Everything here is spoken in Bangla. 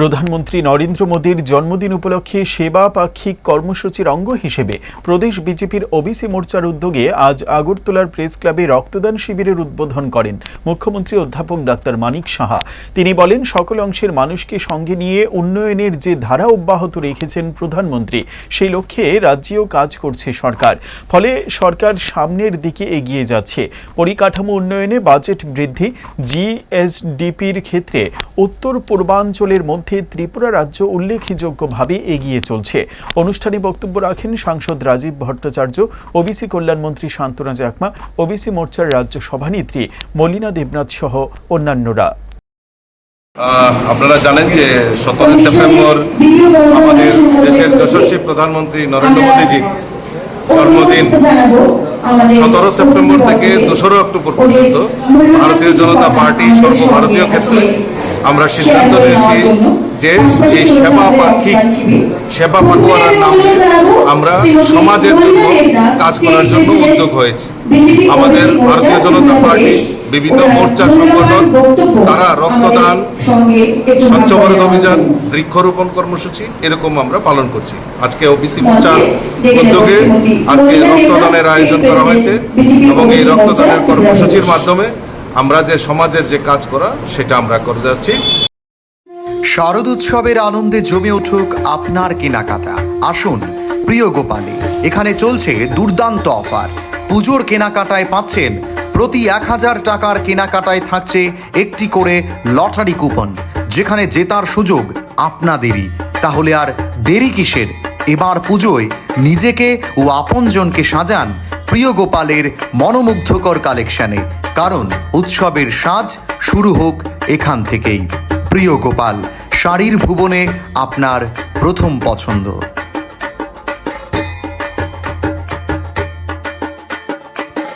প্রধানমন্ত্রী নরেন্দ্র মোদীর জন্মদিন উপলক্ষে সেবা পাক্ষিক কর্মসূচির অঙ্গ হিসেবে প্রদেশ বিজেপির ওবিসি মোর্চার উদ্যোগে আজ আগরতলার প্রেস ক্লাবে রক্তদান শিবিরের উদ্বোধন করেন মুখ্যমন্ত্রী অধ্যাপক ডাক্তার মানিক সাহা। তিনি বলেন, সকল অংশের মানুষকে সঙ্গে নিয়ে উন্নয়নের যে ধারা অব্যাহত রেখেছেন প্রধানমন্ত্রী, সেই লক্ষ্যে রাজ্যেও কাজ করছে সরকার। ফলে সরকার সামনের দিকে এগিয়ে যাচ্ছে। পরিকাঠামো উন্নয়নে বাজেট বৃদ্ধি, জিএসডিপির ক্ষেত্রে উত্তর পূর্বাঞ্চলের মধ্যে ত্রিপুরা রাজ্য উল্লেখযোগ্যভাবে এগিয়ে চলছে। অনুষ্ঠানে বক্তব্য রাখেন সাংসদ রাজীব ভট্টাচার্য, ওবিসি কল্যাণমন্ত্রী শান্তনা চাকমা, ওবিসি মোর্চার রাজ্য সভানেত্রী মলিনা দেবনাথ সহ অন্যান্যরা। আপনারা জানেন যে সতেরোই সেপ্টেম্বর আমাদের দেশের যশস্বী প্রধানমন্ত্রী নরেন্দ্র মোদীজির জন্মদিন। সতেরো সেপ্টেম্বর থেকে দোসরা অক্টোবর পর্যন্ত ভারতীয় জনতা পার্টি সর্বভারতীয় ক্ষেত্রে আমরা সিদ্ধান্ত নিয়েছি যে এই সেবা পাক্ষিক সেবা পাকুয়ারার নামে আমরা সমাজের জন্য কাজ করার জন্য উদ্যোগ হয়েছে। আমাদের ভারতীয় জনতা পার্টি বিভিন্ন মোর্চা সংগঠন তারা রক্তদান স্বচ্ছ ভারত অভিযান বৃক্ষরোপণ কর্মসূচি এরকম আমরা পালন করছি। আজকে ওবিসি মোর্চার উদ্যোগে আজকে রক্তদানের আয়োজন করা হয়েছে এবং এই রক্তদানের কর্মসূচির মাধ্যমে আমরা যে সমাজের যে কাজ করা, সেটা আমরা করে যাচ্ছি। শারদ উৎসবের আনন্দে জমে উঠুক আপনার কেনাকাটা। আসুন, প্রিয় গোপালে, এখানে চলছে দুর্দান্ত অফার। পুজোর কেনাকাটায় পাচ্ছেন, প্রতি এক হাজার টাকার কেনাকাটায় থাকছে একটি করে লটারি কুপন। যেখানে জেতার সুযোগ আপনাদেরই। তাহলে আর দেরি কিসের? এবার পুজোয় নিজেকে ও আপনজনকে সাজান প্রিয় গোপালের মনোমুগ্ধকর কালেকশানে। কারণ উৎসবের সাজ শুরু হোক এখান থেকেই। প্রিয় গোপাল, শাড়ির ভুবনে আপনার প্রথম পছন্দ।